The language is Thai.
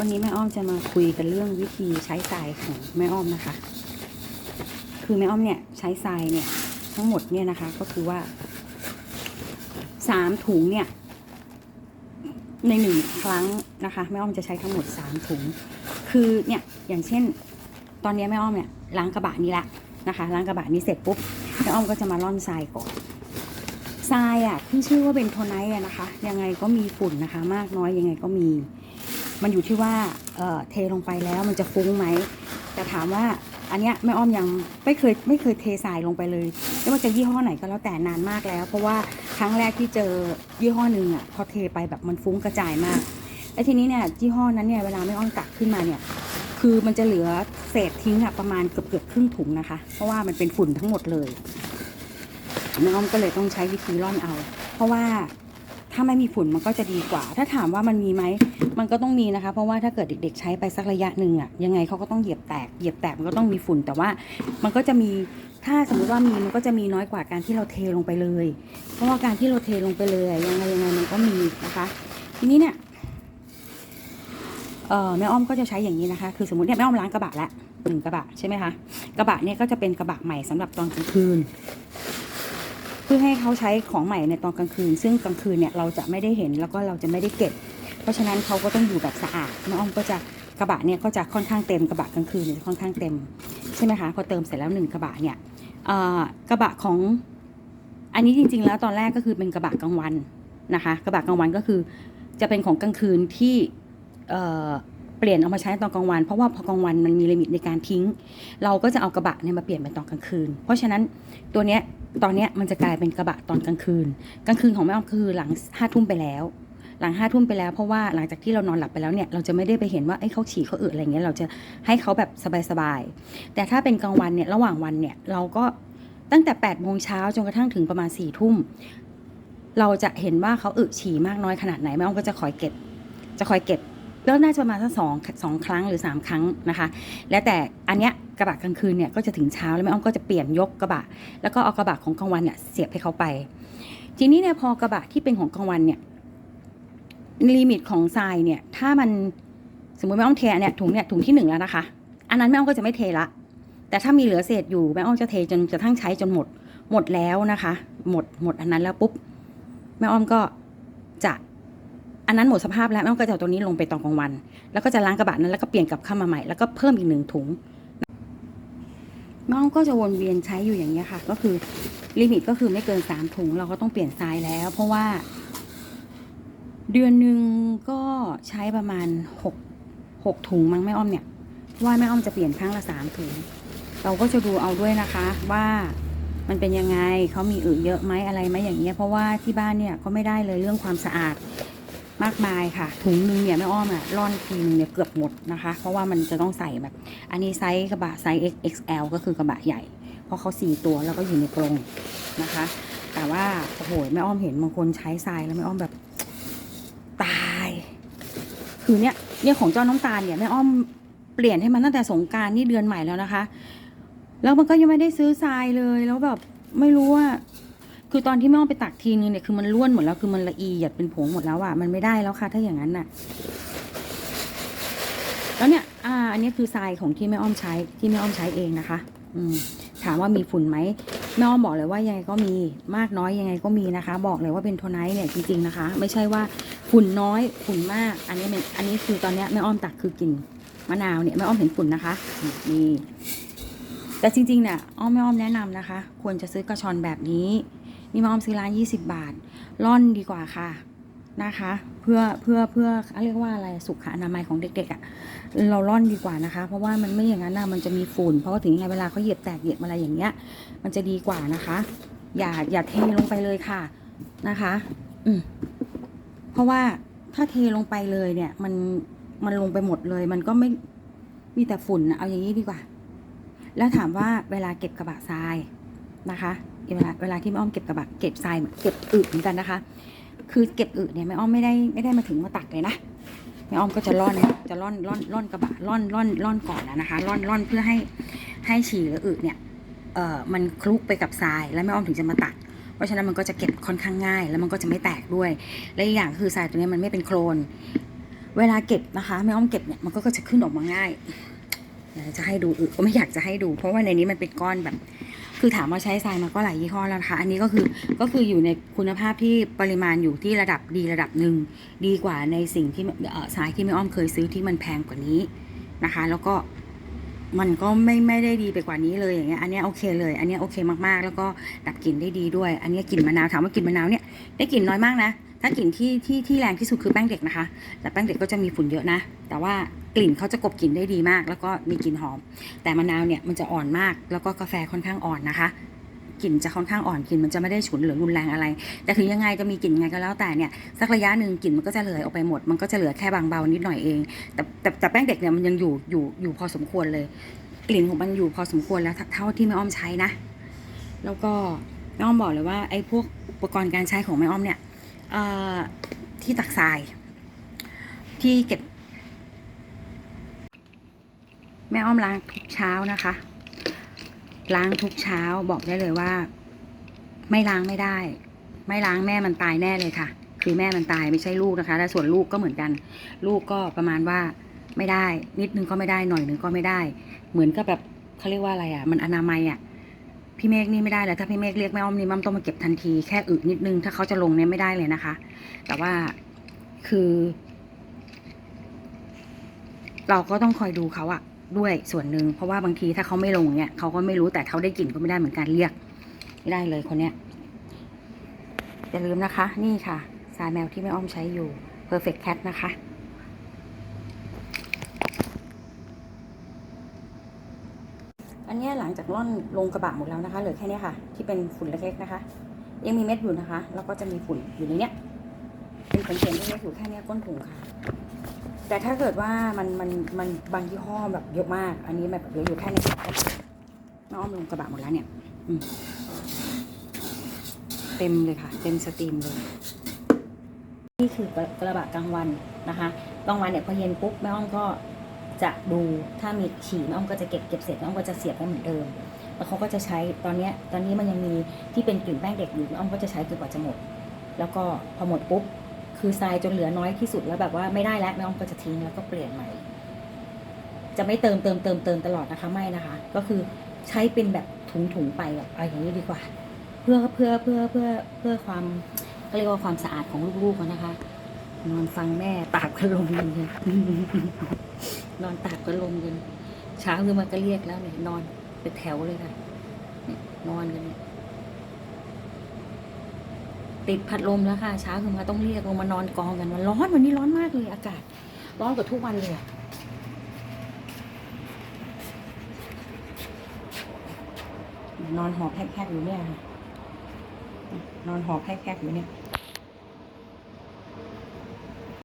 วันนี้แม่อ้อมจะมาคุยกันเรื่องวิธีใช้ทรายของแม่อ้อมนะคะ คือแม่อ้อมเนี่ยใช้ทรายเนี่ยทั้งหมดเนี่ยนะคะก็คือว่าสามถุงเนี่ยในหนึ่งครั้งนะคะแม่อ้อมจะใช้ทั้งหมดสามถุง คือเนี่ยอย่างเช่น ตอนนี้แม่อ้อมเนี่ยล้างกระบะนี้ละนะคะล้างกระบะนี้เสร็จปุ๊บแม่อ้อมก็จะมาร่อนทรายก่อนทรายอะขึ้นชื่อว่าเป็นโทไนท์อะนะคะ ยังไงก็มีฝุ่นนะคะ มากน้อยยังไงก็มี มันอยู่ที่ว่าเเทลงไปแล้วมันจะฟุ้งไหมแต่ถามว่าอันเนี้ยแม่อ้อมยังไม่เคยไม่เคยเททรายลงไปเลยไม่ว่าจะยี่ห้อไหนก็แล้วแต่นานมากแล้ว เพราะว่าครั้งแรกที่เจอยี่ห้อหนึ่งอะพอเทไปแบบมันฟุ้งกระจายมากไอ้ทีนี้เนี่ยยี่ห้อนั้นเนี่ยเวลาแม่อ้อมตักขึ้นมาเนี่ยคือมันจะเหลือเศษทิ้งอะประมาณเกือบเกือบครึ่งถุงนะคะ เพราะว่ามันเป็นฝุ่นทั้งหมดเลยแม่อ้อมก็เลยต้องใช้วิธีร่อนเอา เพราะว่า ถ้าไม่มีฝุ่นมันก็จะดีกว่า ถ้าถามว่ามันมีไหม มันก็ต้องมีนะคะ เพราะว่าถ้าเกิดเด็ก ๆ ใช้ไปสักระยะหนึ่งอะยังไงเขาก็ต้องเหยียบแตก เหยียบแตกมันก็ต้องมีฝุ่น แต่ว่ามันก็จะมี ถ้าสมมติว่ามีมันก็จะมีน้อยกว่าการที่เราเทลงไปเลย เพราะว่าการที่เราเทลงไปเลยยังไงยังไงมันก็มีนะคะ ทีนี้เนี่ยเอ่อแม่อ้อมก็จะใช้อย่างนี้นะคะ คือสมมติเนี่ยแม่อ้อมล้างกระบะละหนึ่งกระบะใช่ไหมคะ กระบะเนี่ยก็จะเป็นกระบะใหม่สำหรับตอนกลางคืน พื่อให้เขาใช้ของใหม่ในตอนกลางคืน ซึ่งกลางคืนเนี่ยเราจะไม่ได้เห็นแล้วก็เราจะไม่ได้เก็บ เพราะฉะนั้นเขาก็ต้องอยู่แบบสะอาดแม่อ้อมก็จะกระบะเนี่ยก็จะค่อนข้างเต็มกระบะกลางคืนเนี่ยค่อนข้างเต็มใช่ไหมคะพอเติมเสร็จแล้วหนึ่งกระบะเนี่ยกระบะของอันนี้จริง ๆ แล้วตอนแรกก็คือเป็นกระบะกลางวันนะคะ กระบะกลางวันก็คือจะเป็นของกลางคืนที่เเปลี่ยนเอามาใช้ตอนกลางวัน เพราะว่าพอกลางวันมันมีลิมิตในการทิ้ง เราก็จะเอากระบะเนี่ยมาเปลี่ยนเป็นตอนกลางคืน เพราะฉะนั้นตัวเนี้ย ตอนเนี้ยมันจะกลายเป็นกระบะตอนกลางคืน กลางคืนของแม่อ้อมคือหลังห้าทุ่มไปแล้ว หลังห้าทุ่มไปแล้วเพราะว่าหลังจากที่เรานอนหลับไปแล้วเนี่ยเราจะไม่ได้ไปเห็นว่าเอ้เขาฉี่เขาอึอะไรเงี้ยเราจะให้เขาแบบสบายๆแต่ถ้าเป็นกลางวันเนี่ยระหว่างวันเนี่ยเราก็ตั้งแต่8ปดโมงเช้าจนกระทั่งถึงประมาณ4ี่ทุ่มเราจะเห็นว่าเขาอึฉี่มากน้อยขนาดไหนแม่อ้อมก็จะคอยเก็บ จะคอยเก็บแล้วน่าจะประมาณสักสองสองครั้งหรือสามครั้งนะคะ แล้วแต่อันเนี้ย กระบะกลางคืนเนี่ยก็จะถึงเช้าแล้วแม่อ้อมก็จะเปลี่ยนยกกระบะ แล้วก็เอากระบะของกลางวันเนี่ยเสียบให้เขาไป ทีนี้เนี่ยพอกระบะที่เป็นของกลางวันเนี่ยลิมิตของทรายเนี่ยถ้ามันสมมติแม่อ้อมเทเนี่ยถุงเนี่ยถุงที่หนึ่งแล้วนะคะ อันนั้นแม่อ้อมก็จะไม่เทละ แต่ถ้ามีเหลือเศษอยู่แม่อ้อมจะเทจนกระทั่งใช้จนหมดหมดแล้วนะคะ หมดหมดอันนั้นแล้วปุ๊บแม่อ้อมก็จะอันนั้นหมดสภาพแล้วแม่อ้อมก็จะเอาตัวนี้ลงไปตอนกลางวัน แล้วก็จะล้างกระบะนั้นแล้วก็เปลี่ยนกลับเข้ามาใหม่แล้วก็เพิ่มอีกหนึ่งถุง แม่อ้อมก็จะวนเวียนใช้อยู่อย่างนี้ยค่ะ ก็คือลิมิตก็คือไม่เกินสามถุง เราก็ต้องเปลี่ยนทรายแล้ว เพราะว่า เดือนหนึ่งก็ใช้ประมาณหกหกถุงมั้งแม่อ้อมเนี่ยว่าแม่อ้อมจะเปลี่ยนครั้งละสามถุง เราก็จะดูเอาด้วยนะคะ ว่ามันเป็นยังไงเขามีอึเยอะไหมอะไรไหมอย่างเงี้ยเพราะว่าที่บ้านเนี่ยก็ไม่ได้เลยเรื่องความสะอาด มากมายค่ะ ถุงนึงเนี่ยแม่อ้อมอะร่อนทีนึงเนี่ยเกือบหมดนะคะ เพราะว่ามันจะต้องใส่แบบ อันนี้ไซส์กระบะไซส์ XXL ก็คือกระบะใหญ่ เพราะเขาสี่ตัวแล้วก็อยู่ในกรงนะคะ แต่ว่าโอ้โหแม่อ้อมเห็นบางคนใช้ทรายแล้วแม่อ้อมแบบตายคือเนี่ยเนี่ยของเจ้าน้ำตาลเนี่ยแม่อ้อมเปลี่ยนให้มันตั้งแต่สงการนี่เดือนใหม่แล้วนะคะ แล้วมันก็ยังไม่ได้ซื้อทรายเลยแล้วแบบไม่รู้ว่า คือตอนที่แม่อ้อมไปตักทีนึงเนี่ยคือมันล้วนหมดแล้วคือมันละเอียดเป็นผงหมดแล้วอะมันไม่ได้แล้วค่ะ ถ้าอย่างนั้นน่ะ แล้วเนี่ย อ่า อันนี้คือทรายของที่แม่อ้อมใช้ที่แม่อ้อมใช้เองนะคะ อืม ถามว่ามีฝุ่นไหมแม่อ้อมบอกเลยว่ายังไงก็มีมากน้อยยังไงก็มีนะคะ บอกเลยว่าเป็นโทไนท์เนี่ยจริง ๆนะคะ ไม่ใช่ว่าฝุ่นน้อยฝุ่นมาก อันนี้เป็นอันนี้คือตอนนี้แม่อ้อมตักคือกลิ่นมะนาวเนี่ยแม่อ้อมเห็นฝุ่นนะคะนี่แต่จริงๆเนี่ยอ้อมไม่อ้อมแนะนำนะคะ ควรจะซื้อกระชอนแบบนี้ นี่ม่อ้อมซื้อร้าน20 บาท ร่อนดีกว่าค่ะนะคะ เพื่อเพื่อเพื่อเขาเรียกว่าอะไรสุขอนามัยของเด็กๆอะ่ะเราร่อนดีกว่านะคะ เพราะว่ามันไม่อย่างนั้นนะมันจะมีฝุ่น เพราะว่าถึงยังไงเวลาเขาเหยียบแตกเหยียบอะไรอย่างเงี้ย มันจะดีกว่านะคะ อย่าอย่าเทลงไปเลยค่ะนะคะ อืมเพราะว่าถ้าเทลงไปเลยเนี่ย มันมันลงไปหมดเลย มันก็ไม่มีแต่ฝุ่นนะเอาอย่างนี้ดีกว่า แล้วถามว่าเวลาเก็บกระบะทรายนะคะ เวลาเวลาที่แม่อ้อมเก็บกระบะเก็บทรายเหมือนเก็บอึเหมือนกันนะคะ คือเก็บอึเนี่ยแม่อ้อมไม่ได้ไม่ได้มาถึงมาตักเลยนะแม่อ้อมก็จะร่อนจะร่อนร่อนร่อนกระบะร่อนร่อนร่อนก่อนนะนะคะร่อนร่อนเพื่อให้ให้ฉี่หรืออึเนี่ยเอ่อมันคลุกไปกับทรายแล้วแม่อ้อมถึงจะมาตักเพราะฉะนั้นมันก็จะเก็บค่อนข้างง่าย แล้วมันก็จะไม่แตกด้วย และอีกอย่างคือทรายตัวนี้มันไม่เป็นโคลน เวลาเก็บนะคะแม่อ้อมเก็บเนี่ยมันก็จะขึ้นออกมาง่ายจะให้ดูอึก็ไม่อยากจะให้ดู เพราะว่าในนี้มันเป็นก้อนแบบ คือถามว่าใช้ทรายมาก็หลายยี่ห้อแล้วนะคะ อันนี้ก็คือก็คืออยู่ในคุณภาพที่ปริมาณอยู่ที่ระดับดีระดับหนึ่งดีกว่าในสิ่งที่ทรายที่ไม่อ้อมเคยซื้อที่มันแพงกว่านี้นะคะ แล้วก็มันก็ไม่ไม่ได้ดีไปกว่านี้เลยอย่างเงี้ยอันนี้โอเคเลย อันนี้โอเคมากๆ แล้วก็ดับกลิ่นได้ดีด้วย อันนี้กลิ่นมะนาวถามว่ากลิ่นมะนาวเนี่ยได้กลิ่นน้อยมากนะ ถ้ากลิ่นที่ที่ที่แรงที่สุดคือแป้งเด็กนะคะ แต่แป้งเด็กก็จะมีฝุ่นเยอะนะ แต่ว่ากลิ่นเขาจะกลบกลิ่นได้ดีมาก แล้วก็มีกลิ่นหอม แต่มะนาวเนี่ยมันจะอ่อนมาก แล้วก็กาแฟค่อนข้างอ่อนนะคะกลิ่นจะค่อนข้างอ่อนกลิ่นมันจะไม่ได้ฉุนหรือรุนแรงอะไร แต่ถึงยังไงจะมีกลิ่นยังไงก็แล้วแต่เนี่ยสักระยะหนึ่งกลิ่นมันก็จะเหลือออกไปหมด มันก็จะเหลือแค่บางเบานิดหน่อยเอง แต่แต่แต่แป้งเด็กเนี่ยมันยังอยู่อยู่อยู่พอสมควรเลย กลิ่นของมันอยู่พอสมควรแล้วเท่าที่แม่อ้อมใช้นะ แล้วก็แม่อ้อมบอกเลยว่าไอ้พวกอุปกรณ์การใช้ของแม่อ้อมเนี่ย ที่ตักทราย ที่เก็บ แม่อ้อมล้างทุกเช้านะคะ ล้างทุกเช้าบอกได้เลยว่า ไม่ล้างไม่ได้ ไม่ล้างแม่มันตายแน่เลยค่ะ คือแม่มันตายไม่ใช่ลูกนะคะและส่วนลูกก็เหมือนกัน ลูกก็ประมาณว่าไม่ได้ นิดนึงก็ไม่ได้หน่อยนึงก็ไม่ได้ เหมือนกับแบบเขาเรียกว่าอะไรอะ มันอนามัยอะ พี่เมฆนี่ไม่ได้แล้วถ้าพี่เมฆเรียกแม่อ้อมนี่มั่มต้องมาเก็บทันทีแค่อึนิดนึงถ้าเขาจะลงเนี่ยไม่ได้เลยนะคะ แต่ว่าคือ เราก็ต้องคอยดูเขาอะด้วยส่วนหนึ่งเพราะว่าบางทีถ้าเขาไม่ลงเนี่ยเขาก็ไม่รู้แต่เขาได้กลิ่นก็ไม่ได้เหมือนกันเรียก ไม่ได้เลยคนเนี้ยอย่าลืมนะคะ นี่ค่ะสายแมวที่แม่อ้อมใช้อยู่ perfect cat นะคะ อันนี้หลังจากล่อนลงกระบะหมดแล้วนะคะเหลือแค่นี้ค่ะ ที่เป็นฝุ่นเล็กๆนะคะ ยังมีเม็ดอยู่นะคะ แล้วก็จะมีฝุ่นอยู่ในเนี้ยเป็นขนเข็นเล็กๆอยู่แค่นี้ก้นถุงค่ะ แต่ถ้าเกิดว่ามันมันมันบางยี่ห้อแบบเยอะมาก อันนี้แบบเหลืออยู่แค่นี้น้องอ้อมลงกระบะหมดแล้วเนี่ยเต็มเลยค่ะ เต็มสตรีมเลยนี่คือกระกระบะกลางวันนะคะกลางวันเนี่ยพอเย็นปุ๊บแม่อ้อมก็ จะดูถ้ามีฉี่แม่อ้อมก็จะเก็บเก็บเสร็จแม่อ้อมก็จะเสียบไว้เหมือนเดิม แล้วเขาก็จะใช้ตอนนี้ตอนนี้มันยังมีที่เป็นกลิ่นแป้งเด็กอยู่แม่อ้อมก็จะใช้จนกว่าจะหมด แล้วก็พอหมดปุ๊บคือทรายจนเหลือน้อยที่สุดแล้วแบบว่าไม่ได้แล้วแม่อ้อมก็จะทิ้งแล้วก็เปลี่ยนใหม่ จะไม่เติมเติมเติมเติมตลอดนะคะไม่นะคะ ก็คือใช้เป็นแบบถุงถุงไปแบบอะไรอย่างนี้ดีกว่า เพื่อเพื่อเพื่อเพื่อเพื่อความก็เรียกว่าความสะอาดของลูกๆนะคะ นอนฟังแม่ตากพัดลมกันเนี่ย นอนตากพัดลมกันเช้าขึ้นมาก็เรียกแล้วเนี่ยนอนเป็นแถวเลยค่ะนอนกันเนี่ยติดพัดลมแล้วค่ะเช้าขึ้นมาต้องเรียกลงมานอนกองกันมันร้อนวันนี้ร้อนมากเลยอากาศ ร้อนกว่าทุกวันเลยนอนหอบแพกๆอยู่เนี่ยค่ะนอนหอบแพกๆอยู่เนี่ย